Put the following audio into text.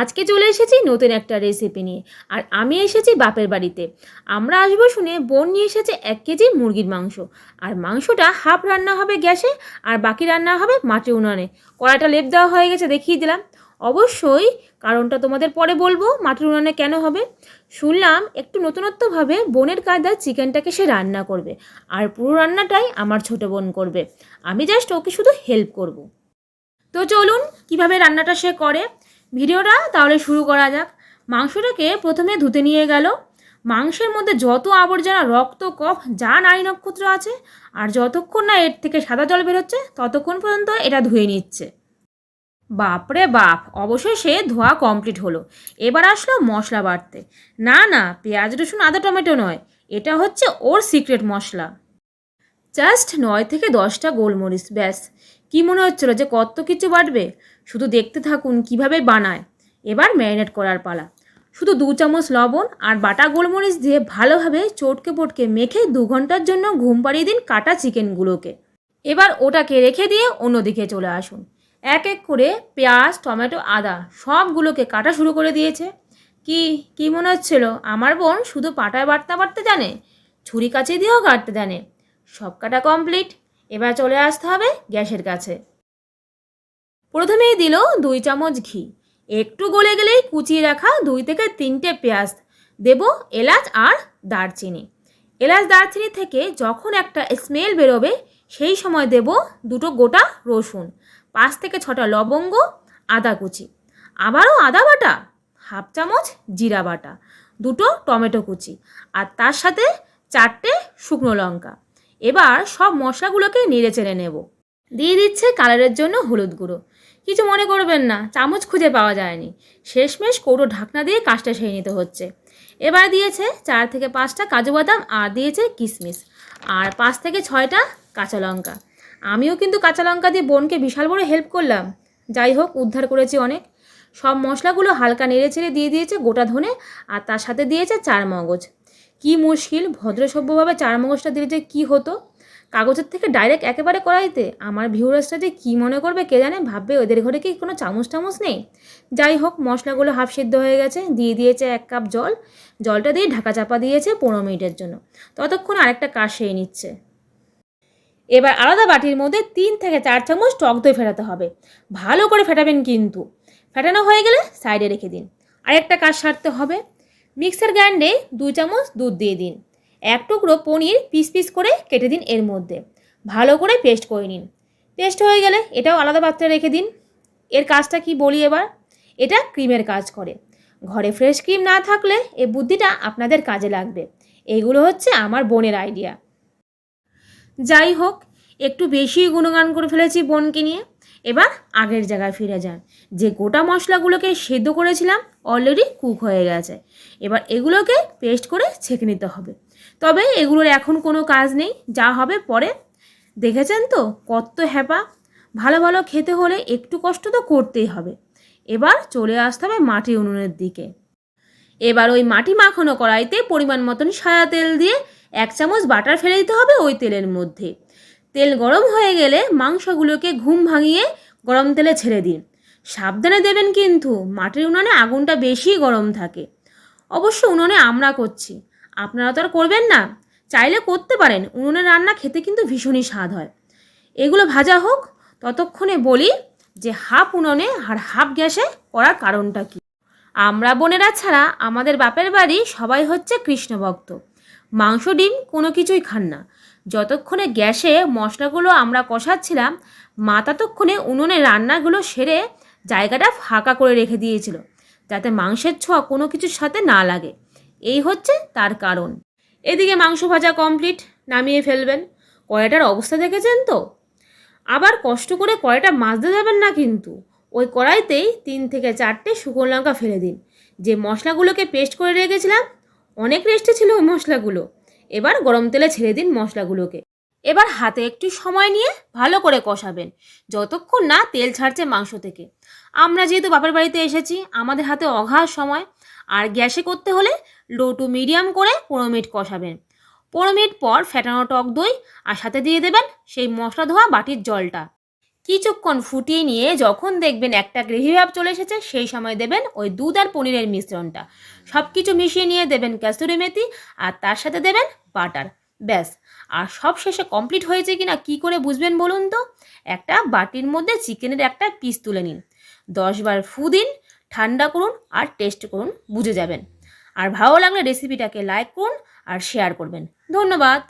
আজকে চলে এসেছি নতুন একটা রেসিপি নিয়ে। আর আমি এসেছি বাপের বাড়িতে। আমরা আসব শুনে বোন নিয়ে এসেছে এক কেজি মুরগির মাংস। আর মাংসটা হাফ রান্না হবে গ্যাসে, আর বাকি রান্না হবে মাটির উনানে। কড়াটা লেপ দেওয়া হয়ে গেছে, দেখিয়ে দিলাম। অবশ্যই কারণটা তোমাদের পরে বলব মাটির উনানে কেন হবে? শুনলাম একটু নতুনত্বভাবে বোনের কায়দায় চিকেনটাকে সে রান্না করবে। আর পুরো রান্নাটাই আমার ছোটো বোন করবে। আমি জাস্ট ওকে শুধু হেল্প করব। তো চলুন, কীভাবে রান্নাটা সে করে? ভিডিওটা তাহলে শুরু করা যাক। মাংসটাকে প্রথমে ধুতে নিয়ে গেল। মাংসের মধ্যে যত আবর্জনা, রক্ত, কফ, যা নারী নক্ষত্র আছে, আর যতক্ষণ না এর থেকে সাদা জল বেরোচ্ছে, ততক্ষণ পর্যন্ত এটা ধুয়ে নিচ্ছে। বাপরে বাপ, অবশেষে ধোয়া কমপ্লিট হলো। এবার আসলো মশলা বাটতে না না, পেঁয়াজ, রসুন, আদা, টমেটো নয়। এটা হচ্ছে ওর সিক্রেট মশলা। জাস্ট নয় থেকে দশটা গোলমরিচ, ব্যাস। কি মনে হচ্ছিল যে কত কিছু বাটবে শুধু দেখতে থাকুন কীভাবে বানায়। এবার ম্যারিনেট করার পালা। শুধু দু চামচ লবণ আর বাটা গোলমরিচ দিয়ে ভালোভাবে চটকে পটকে মেখে দু ঘণ্টার জন্য ঘুম পাড়িয়ে দিন কাটা চিকেনগুলোকে। এবার ওটাকে রেখে দিয়ে অন্যদিকে চলে আসুন। এক এক করে পেঁয়াজ, টমেটো, আদা সবগুলোকে কাটা শুরু করে দিয়েছে। কি কি মনে হচ্ছিল? আমার বোন শুধু পাটায় বাটতে বাটতে জানে ছুরি কাছে দিয়েও কাটতে জানে। সব কাটা কমপ্লিট। এবার চলে আসতে হবে গ্যাসের কাছে। প্রথমেই দিল দুই চামচ ঘি। একটু গলে গেলেই কুচিয়ে রাখা দুই থেকে তিনটে পেঁয়াজ। দেব এলাচ আর দারচিনি। এলাচ দারচিনি থেকে যখন একটা স্মেল বেরোবে, সেই সময় দেব দুটো গোটা রসুন, পাঁচ থেকে ছটা লবঙ্গ, আদা কুচি। আবারও আদা বাটা, হাফ চামচ জিরা বাটা, দুটো টমেটো কুচি আর তার সাথে চারটে শুকনো লঙ্কা। এবার সব মশলাগুলোকে নেড়ে চেড়ে নেব। দিয়ে দিচ্ছে কালারের জন্য হলুদ গুঁড়ো। কিছু মনে করবেন না, চামচ খুঁজে পাওয়া যায়নি। শেষমেশ কৌটো ঢাকনা দিয়ে কাজটা সেরে নিতে হচ্ছে। এবার দিয়েছে চার থেকে পাঁচটা কাজু বাদাম আর দিয়েছে কিশমিশ আর পাঁচ থেকে ছয়টা কাঁচা লঙ্কা। আমিও কিন্তু কাঁচা লঙ্কা দিয়ে বোনকে বিশাল বড় হেল্প করলাম। যাই হোক, উদ্ধার করেছি অনেক। সব মশলাগুলো হালকা নেড়ে ছেড়ে দিয়ে দিয়েছে গোটা ধনে আর তার সাথে দিয়েছে চার মগজ কি মুশকিল, ভদ্রসভ্যভাবে চার মগজটা দিলে যে কী হতো? কাগজের থেকে ডাইরেক্ট একেবারে করাইতে আমার ভিউরার্সটা যে কী মনে করবে কে জানে? ভাববে ওদের ঘরে কি কোনো চামচ টামচ নেই? যাই হোক, মশলাগুলো হাফ সিদ্ধ হয়ে গেছে। দিয়ে দিয়েছে এক কাপ জল। জলটা দিয়ে ঢাকা চাপা দিয়েছে পনেরো মিনিটের জন্য। ততক্ষণ আরেকটা কাজ সেরে নিচ্ছে। এবার আলাদা বাটির মধ্যে তিন থেকে চার চামচ টক দই ফেটাতে হবে। ভালো করে ফেটাবেন কিন্তু। ফেটানো হয়ে গেলে সাইডে রেখে দিন। আরেকটা কাজ সারতে হবে। মিক্সার গ্রাইন্ডে দুই চামচ দুধ দিয়ে দিন। এক টুকরো পনির পিস পিস করে কেটে দিন এর মধ্যে। ভালো করে পেস্ট করে নিন। পেস্ট হয়ে গেলে এটাও আলাদা পাত্রে রেখে দিন। এর কাজটা কি বলি এবার? এটা ক্রিমের কাজ করে। ঘরে ফ্রেশ ক্রিম না থাকলে এই বুদ্ধিটা আপনাদের কাজে লাগবে। এগুলো হচ্ছে আমার বোনের আইডিয়া। যাই হোক, একটু বেশি গুণগান করে ফেলেছি বোনকে নিয়ে। এবার আগের জায়গায় ফিরে যান। যে গোটা মশলাগুলোকে সেদ্ধ করেছিলাম অলরেডি কুক হয়ে গেছে। এবার এগুলোকে পেস্ট করে ছেঁকে নিতে হবে। তবে এগুলোর এখন কোনো কাজ নেই, যা হবে পরে। দেখেছেন তো? কত হ্যাপা। ভালো ভালো খেতে হলে একটু কষ্ট তো করতেই হবে। এবার চলে আসতে হবে মাটি উনুনের দিকে। এবার ওই মাটি মাখানো কড়াইতে পরিমাণ মতন সাদা তেল দিয়ে এক চামচ বাটার ফেলে দিতে হবে ওই তেলের মধ্যে। তেল গরম হয়ে গেলে মাংসগুলোকে ঘুম ভাঙিয়ে গরম তেলে ছেড়ে দিন। সাবধানে দেবেন কিন্তু, মাটির উনানে আগুনটা বেশি গরম থাকে। অবশ্য উনুনে আমরা করছি। আপনারা তো আর করবেন না। চাইলে করতে পারেন, উনুনে রান্না খেতে কিন্তু ভীষণই স্বাদ হয়। এগুলো ভাজা হোক, ততক্ষণে বলি যে হাফ উনুনে আর হাফ গ্যাসে করার কারণটা কি। আমরা বোনেরা ছাড়া আমাদের বাপের বাড়ি সবাই হচ্ছে কৃষ্ণভক্ত। মাংস, ডিম কোনো কিছুই খান না। যতক্ষণে গ্যাসে মশলাগুলো আমরা কষাচ্ছিলাম, মা ততক্ষণে উনুনে রান্নাগুলো সেরে জায়গাটা ফাঁকা করে রেখে দিয়েছিল, যাতে মাংসের ছোঁয়া কোনো কিছুর সাথে না লাগে। এই হচ্ছে তার কারণ। এদিকে মাংস ভাজা কমপ্লিট নামিয়ে ফেলবেন। কড়াইটার অবস্থা দেখেছেন তো? আবার কষ্ট করে কড়াইটা মাজতে যাবেন না কিন্তু। ওই কড়াইতেই তিন থেকে চারটে শুকনো লঙ্কা ফেলে দিন। যে মশলাগুলোকে পেস্ট করে রেখেছিলাম, অনেক রেস্টে ছিল ওই মশলাগুলো। এবার গরম তেলে ছেড়ে দিন মশলাগুলোকে। এবার হাতে একটু সময় নিয়ে ভালো করে কষাবেন। যতক্ষণ না তেল ছাড়ছে মাংস থেকে। আমরা যেহেতু বাপের বাড়িতে এসেছি, আমাদের হাতে অঘার সময়। আর গ্যাসে করতে হলে লো টু মিডিয়াম করে পনেরো মিনিট কষাবেন। পনেরো মিনিট পর ফেটানো টক দই আর সাথে দিয়ে দেবেন সেই মশলা ধোয়া বাটির জলটা। কিছুক্ষণ ফুটিয়ে নিয়ে যখন দেখবেন একটা গ্রেভি ভাব চলে এসেছে, সেই সময় দেবেন ওই দুধ আর পনিরের মিশ্রণটা। সব কিছু মিশিয়ে নিয়ে দেবেন কাসুরি মেথি আর তার সাথে দেবেন বাটার। ব্যাস। আর সব শেষে কমপ্লিট হয়েছে কিনা কি করে বুঝবেন বলুন তো? একটা বাটির মধ্যে চিকেনের একটা পিস তুলে নিন। দশবার ফু দিন, ঠান্ডা করুন আর টেস্ট করুন, বুঝে যাবেন। আর ভালো লাগলে রেসিপিটাকে লাইক করুন আর শেয়ার করবেন। ধন্যবাদ।